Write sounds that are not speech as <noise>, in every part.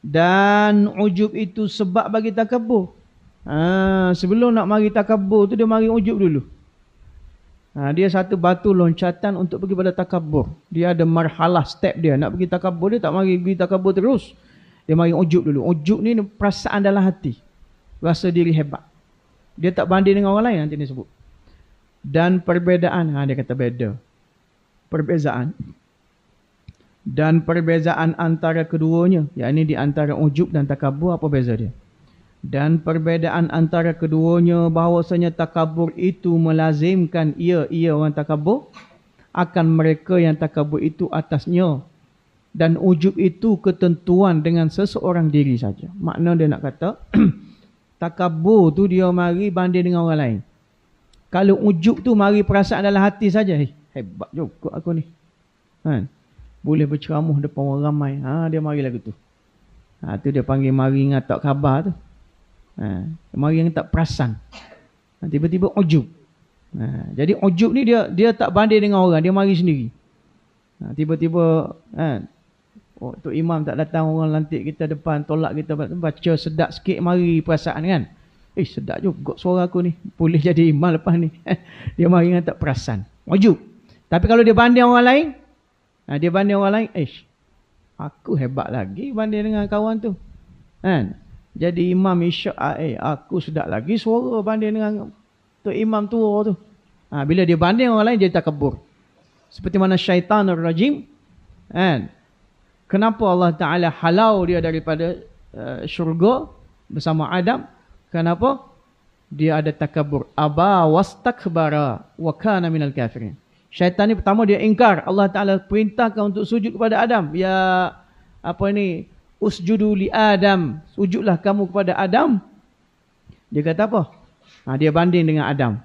Dan ujub itu sebab bagi takabur. Ha, sebelum nak mari takabur tu dia mari ujub dulu. Ha, dia satu batu loncatan untuk pergi pada takabur. Dia ada marhalah step dia. Nak pergi takabur dia tak mari pergi takabur terus. Dia mari ujub dulu. Ujub ni perasaan dalam hati. Rasa diri hebat. Dia tak banding dengan orang lain nanti dia sebut. Dan perbezaan. Ha, dia kata beda. Perbezaan. Dan perbezaan antara keduanya. Yang ini di antara ujub dan takabur. Apa beza dia? Dan perbezaan antara keduanya bahawasanya takabur itu melazimkan ia, ia orang takabur akan mereka yang takabur itu atasnya. Dan ujub itu ketentuan dengan seseorang diri saja. Makna dia nak kata, <clears throat> takabur tu dia mari banding dengan orang lain. Kalau ujub tu mari perasaan dalam hati saja. Hey, hebat juga aku ni. Ha, boleh berceramah depan orang ramai. Ha, dia mari lagu tu. Ha, tu dia panggil mari ngatak khabar tu. Ha, mari yang tak perasan. Ha, tiba-tiba ujub. Ha, jadi ujub ni dia dia tak banding dengan orang, dia mari sendiri. Ha, tiba-tiba ha, oh, Tok Imam tak datang orang lantik kita depan, tolak kita baca sedap sikit mari perasaan kan. Eh sedap juga suara aku ni. Boleh jadi imam lepas ni. <laughs> dia mari dengan tak perasan. Ujub. Tapi kalau dia banding orang lain, ha, dia banding orang lain, eh aku hebat lagi banding dengan kawan tu. Kan? Jadi imam isyak ah, eh aku sedap lagi suara banding dengan tu imam tua tu. Ha, bila dia banding orang lain dia takabur. Seperti mana syaitan rajim kan. Kenapa Allah Taala halau dia daripada uh, syurga bersama Adam? Kenapa? Dia ada takabur. Aba wastakbara wa kana minal kafirin. Syaitan ni pertama dia ingkar. Allah Taala perintahkan untuk sujud kepada Adam. Ya apa ni? usjudu li Adam. Sujudlah kamu kepada Adam. Dia kata apa? Ha, dia banding dengan Adam.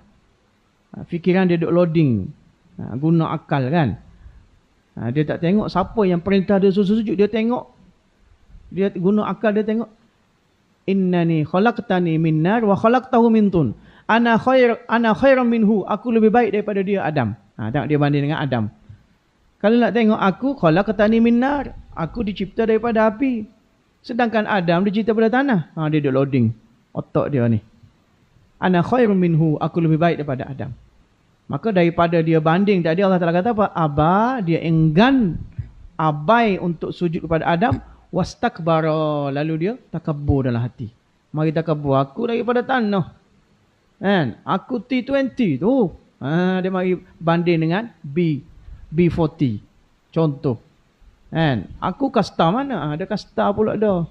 Ha, fikiran dia duk loading. Ha, guna akal kan. Ha, dia tak tengok siapa yang perintah dia suruh sujud. Dia tengok. Dia guna akal dia tengok. Innani khalaqtani min nar wa khalaqtahu min tun. Ana khair ana khairan minhu. Aku lebih baik daripada dia Adam. Ha, tengok dia banding dengan Adam. Kalau nak tengok aku khalaqtani min nar. Aku dicipta daripada api. Sedangkan Adam dicipta daripada tanah. Ha, dia duduk loading. Otak dia ni. Ana khairun minhu. Aku lebih baik daripada Adam. Maka daripada dia banding tadi Allah Ta'ala kata apa? Aba dia enggan abai untuk sujud kepada Adam. Wastakbara. Lalu dia takabur dalam hati. Mari takabur. Aku daripada tanah. Kan? Aku T20 tu. Ha, dia mari banding dengan B. B40. Contoh. Kan? Aku kasta mana? Ada kasta pula dah.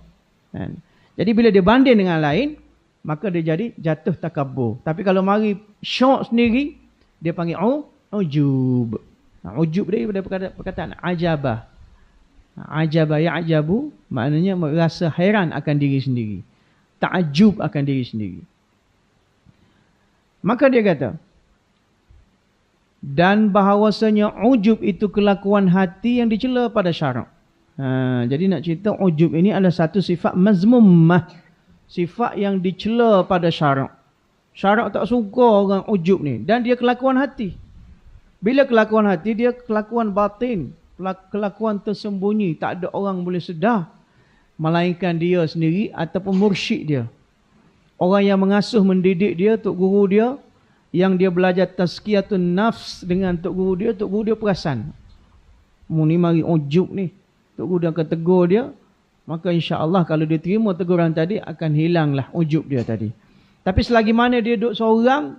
Kan? Jadi bila dia banding dengan lain, maka dia jadi jatuh takabur. Tapi kalau mari syok sendiri, dia panggil oh, ujub. Nah, ujub dia daripada perkataan ajabah. Ajabah ya ajabu maknanya merasa heran akan diri sendiri. Takjub akan diri sendiri. Maka dia kata, dan bahawasanya ujub itu kelakuan hati yang dicela pada syarak. Ha, jadi nak cerita ujub ini adalah satu sifat mazmumah. Sifat yang dicela pada syarak. Syarak tak suka orang ujub ni. Dan dia kelakuan hati. Bila kelakuan hati, dia kelakuan batin. Kelakuan tersembunyi. Tak ada orang boleh sedar. Melainkan dia sendiri ataupun mursyid dia. Orang yang mengasuh mendidik dia, tok guru dia, yang dia belajar tazkiyatun nafs dengan tok guru dia, tok guru dia perasan. Mu ni mari ujub ni. Tok guru dia akan tegur dia, maka insya-Allah kalau dia terima teguran tadi akan hilanglah ujub dia tadi. Tapi selagi mana dia duduk seorang,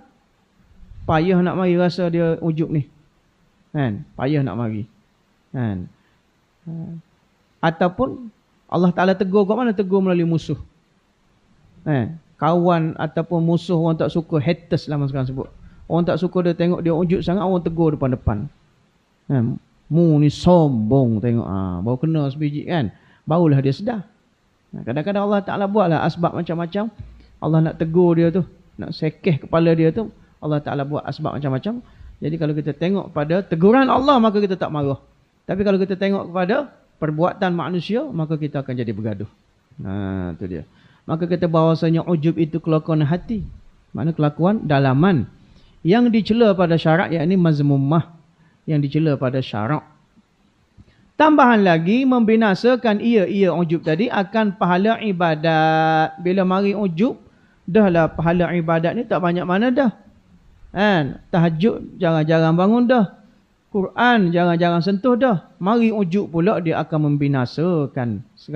payah nak mari rasa dia ujub ni. Kan? Payah nak mari. Kan? Ataupun Allah Taala tegur kat mana tegur melalui musuh. Kan? kawan ataupun musuh orang tak suka haters lah sekarang sebut. Orang tak suka dia tengok dia wujud sangat orang tegur depan-depan. Ha, mu ni sombong tengok ha, baru kena sebiji kan. Barulah dia sedar. Kadang-kadang Allah Taala buatlah asbab macam-macam. Allah nak tegur dia tu, nak sekeh kepala dia tu, Allah Taala buat asbab macam-macam. Jadi kalau kita tengok pada teguran Allah maka kita tak marah. Tapi kalau kita tengok kepada perbuatan manusia maka kita akan jadi bergaduh. Ha tu dia maka kata bahawasanya ujub itu kelakuan hati mana kelakuan dalaman yang dicela pada syarak yakni mazmumah yang dicela pada syarak Tambahan lagi membinasakan ia ia ujub tadi akan pahala ibadat. Bila mari ujub, dahlah pahala ibadat ni tak banyak mana dah. Kan? Tahajud jarang-jarang bangun dah. Quran jarang-jarang sentuh dah. Mari ujub pula dia akan membinasakan segala